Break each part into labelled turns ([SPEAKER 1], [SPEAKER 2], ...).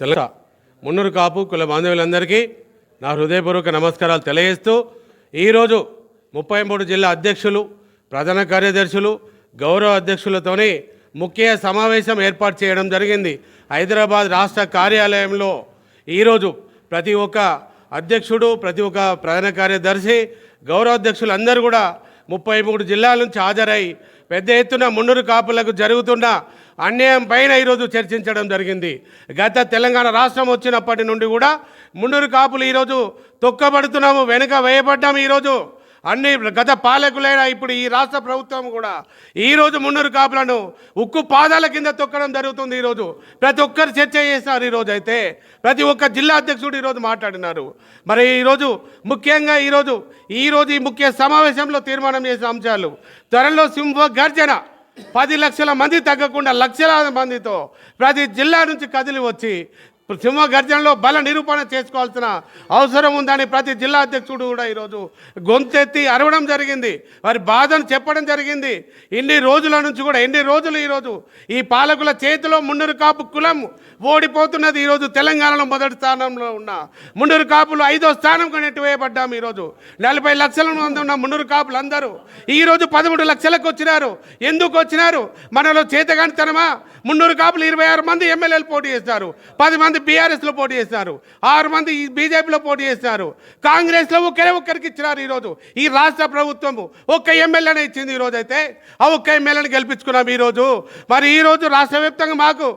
[SPEAKER 1] తెల్ల మున్నూరు కాపు కుల బాంధవులందరికీ నా హృదయపూర్వక నమస్కారాలు తెలియజేస్తూ ఈరోజు ముప్పై మూడు జిల్లా అధ్యక్షులు ప్రధాన కార్యదర్శులు గౌరవ అధ్యక్షులతోని ముఖ్య సమావేశం ఏర్పాటు చేయడం జరిగింది. హైదరాబాద్ రాష్ట్ర కార్యాలయంలో ఈరోజు ప్రతి ఒక్క అధ్యక్షుడు ప్రతి ఒక్క ప్రధాన కార్యదర్శి గౌరవ అధ్యక్షులు అందరూ కూడా ముప్పై మూడు జిల్లాల నుంచి హాజరై పెద్ద ఎత్తున మున్నూరు కాపులకు జరుగుతున్న అన్యాయం పైన ఈరోజు చర్చించడం జరిగింది. గత తెలంగాణ రాష్ట్రం వచ్చినప్పటి నుండి కూడా మున్నూరు కాపులు ఈరోజు తొక్కబడుతున్నాము వెనుక వేయబడ్డాము ఈరోజు. అన్ని గత పాలకులైన ఇప్పుడు ఈ రాష్ట్ర ప్రభుత్వం కూడా ఈరోజు మున్నూరు కాపులను ఉక్కు పాదాల కింద తొక్కడం జరుగుతుంది ఈరోజు. ప్రతి ఒక్కరు చర్చ చేస్తారు ఈరోజు అయితే. ప్రతి ఒక్క జిల్లా అధ్యక్షుడు ఈరోజు మాట్లాడినారు. మరి ఈరోజు ముఖ్యంగా ఈరోజు ఈరోజు ఈ ముఖ్య సమావేశంలో తీర్మానం చేసిన అంశాలు. త్వరలో సింహ గర్జన పది లక్షల మంది తగ్గకుండా లక్షలాది మందితో ప్రతి జిల్లా నుంచి కదిలి వచ్చి సింహ గర్జనలో బల నిరూపణ చేసుకోవాల్సిన అవసరం ఉందని ప్రతి జిల్లా అధ్యక్షుడు కూడా ఈరోజు గొంతెత్తి అరవడం జరిగింది. వారి బాధను చెప్పడం జరిగింది. ఇన్ని రోజుల నుంచి కూడా ఎన్ని రోజులు ఈరోజు ఈ పాలకుల చేతిలో మున్నూరు కాపు కులం ఓడిపోతున్నది ఈరోజు తెలంగాణలో మొదటి స్థానంలో ఉన్న మున్నూరు కాపులు ఐదో స్థానం నెట్టివేయబడ్డాము ఈరోజు. నలభై లక్షల మంది ఉన్న మున్నూరు కాపులు అందరూ ఈరోజు పదమూడు లక్షలకు వచ్చినారు. ఎందుకు వచ్చినారు? మనలో చేతగానితనమా? మున్నూరు కాపులు ఇరవై ఆరు మంది ఎమ్మెల్యేలు పోటీ చేస్తారు. పది మంది బీఆర్ఎస్లో పోటీ చేస్తున్నారు ఆరు మంది ఈ బీజేపీలో పోటీ చేస్తున్నారు కాంగ్రెస్లో ఒక్కరే ఒక్కరికి ఇచ్చినారు ఈరోజు. ఈ రాష్ట్ర ప్రభుత్వము ఒక్క ఎమ్మెల్యేనే ఇచ్చింది ఈరోజు అయితే ఆ ఒక్క ఎమ్మెల్యేని గెలిపించుకున్నాం ఈరోజు. మరి ఈరోజు రాష్ట్ర వ్యాప్తంగా మాకు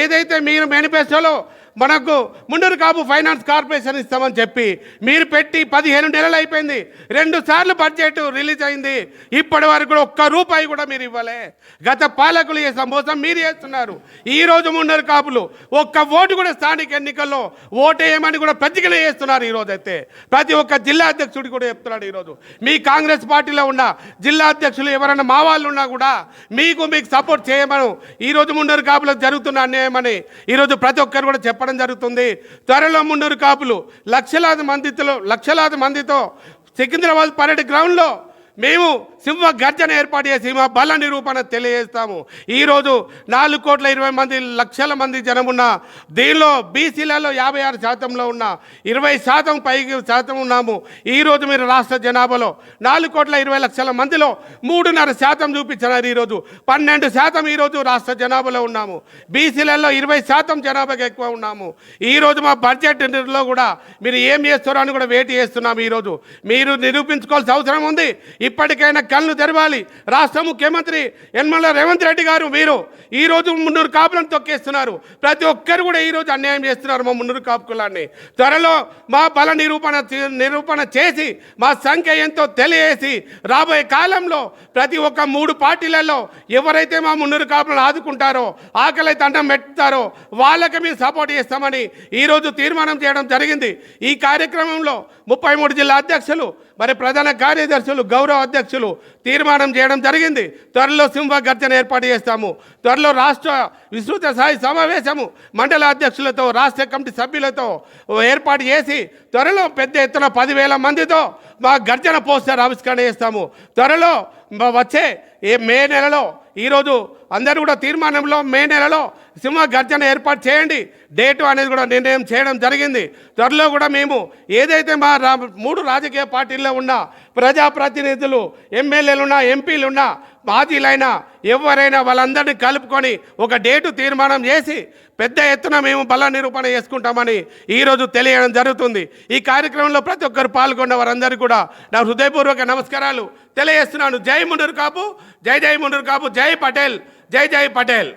[SPEAKER 1] ఏదైతే మీరు మేనిఫెస్టోలో మనకు ముండూరు కాపు ఫైనాన్స్ కార్పొరేషన్ ఇస్తామని చెప్పి మీరు పెట్టి పదిహేను నెలలు అయిపోయింది. రెండు సార్లు బడ్జెట్ రిలీజ్ అయింది. ఇప్పటి వరకు కూడా ఒక్క రూపాయి కూడా మీరు ఇవ్వలే. గత పాలకులు చేసిన మోసం మీరు చేస్తున్నారు. ఈ రోజు ముండూరు కాపులు ఒక్క ఓటు కూడా స్థానిక ఎన్నికల్లో ఓటేయమని కూడా ప్రతిజ్ఞలు చేస్తున్నారు ఈరోజు అయితే ప్రతి ఒక్క జిల్లా అధ్యక్షుడు కూడా చెప్తున్నాడు ఈరోజు మీ కాంగ్రెస్ పార్టీలో ఉన్న జిల్లా అధ్యక్షులు ఎవరైనా మా వాళ్ళు ఉన్నా కూడా మీకు మీకు సపోర్ట్ చేయమను. ఈరోజు ముండూరు కాపులకు జరుగుతున్న అన్యాయమని ఈరోజు ప్రతి ఒక్కరు కూడా చెప్పడం జరుగుతుంది. త్వరలో ముండూరు కాపులు లక్షలాది మందితో లక్షలాది మందితో సికింద్రాబాద్ పరేడ్ గ్రౌండ్లో మేము సింహ గర్జన ఏర్పాటు చేసి మా బల నిరూపణ తెలియజేస్తాము. ఈరోజు నాలుగు కోట్ల ఇరవై మంది లక్షల మంది జనమున్న దీనిలో బీసీలలో యాభై ఆరు శాతంలో ఉన్న ఇరవై శాతం పైకి శాతం ఉన్నాము. ఈరోజు మీరు రాష్ట్ర జనాభాలో నాలుగు కోట్ల ఇరవై లక్షల మందిలో మూడున్నర శాతం చూపించినారు ఈరోజు పన్నెండు శాతం ఈరోజు రాష్ట్ర జనాభాలో ఉన్నాము. బీసీలలో ఇరవై శాతం జనాభాకి ఎక్కువ ఉన్నాము. ఈరోజు మా బడ్జెట్లో కూడా మీరు ఏం చేస్తారో అని కూడా వేటు చేస్తున్నాము ఈరోజు మీరు నిరూపించుకోవాల్సిన అవసరం ఉంది. ఇప్పటికైనా కళ్ళు తెరవాలి. రాష్ట్ర ముఖ్యమంత్రి యనమల రేవంత్ రెడ్డి గారు మీరు ఈరోజు మున్నూరు కాపులను తొక్కేస్తున్నారు. ప్రతి ఒక్కరు కూడా ఈరోజు అన్యాయం చేస్తున్నారు మా మున్నూరు కాపు కులాన్ని త్వరలో మా బల నిరూపణ నిరూపణ చేసి మా సంఖ్య ఎంతో తెలియజేసి రాబోయే కాలంలో ప్రతి ఒక్క మూడు పార్టీలలో ఎవరైతే మా మున్నూరు కాపులను ఆదుకుంటారో ఆకలి తండం పెడతారో వాళ్ళకి మేము సపోర్ట్ చేస్తామని ఈరోజు తీర్మానం చేయడం జరిగింది. ఈ కార్యక్రమంలో ముప్పై మూడు జిల్లా అధ్యక్షులు మరి ప్రధాన కార్యదర్శులు గౌరవ అధ్యక్షులు తీర్మానం చేయడం జరిగింది. త్వరలో సింహ గర్జన ఏర్పాటు చేస్తాము. త్వరలో రాష్ట్ర విస్తృత స్థాయి సమావేశము మండల అధ్యక్షులతో రాష్ట్ర కమిటీ సభ్యులతో ఏర్పాటు చేసి త్వరలో పెద్ద ఎత్తున పదివేల మందితో మా గర్జన పోస్టర్ ఆవిష్కరణ చేస్తాము. త్వరలో వచ్చే ఏ మే నెలలో ఈరోజు అందరూ కూడా తీర్మానంలో మే నెలలో సింహ గర్జన ఏర్పాటు చేయండి. డేటు అనేది కూడా నిర్ణయం చేయడం జరిగింది. త్వరలో కూడా మేము ఏదైతే మా రా మూడు రాజకీయ పార్టీల్లో ఉన్న ప్రజాప్రతినిధులు ఎమ్మెల్యేలున్నా ఎంపీలున్నా మాజీలైనా ఎవరైనా వాళ్ళందరినీ కలుపుకొని ఒక డేటు తీర్మానం చేసి పెద్ద ఎత్తున మేము బల నిరూపణ చేసుకుంటామని ఈరోజు తెలియడం జరుగుతుంది. ఈ కార్యక్రమంలో ప్రతి ఒక్కరు పాల్గొన్న వారందరూ కూడా నా హృదయపూర్వక నమస్కారాలు తెలియజేస్తున్నాను. జై ముండూరు కాపు జై జై ముండూరు కాపు జై పటేల్. జై జై పటేల్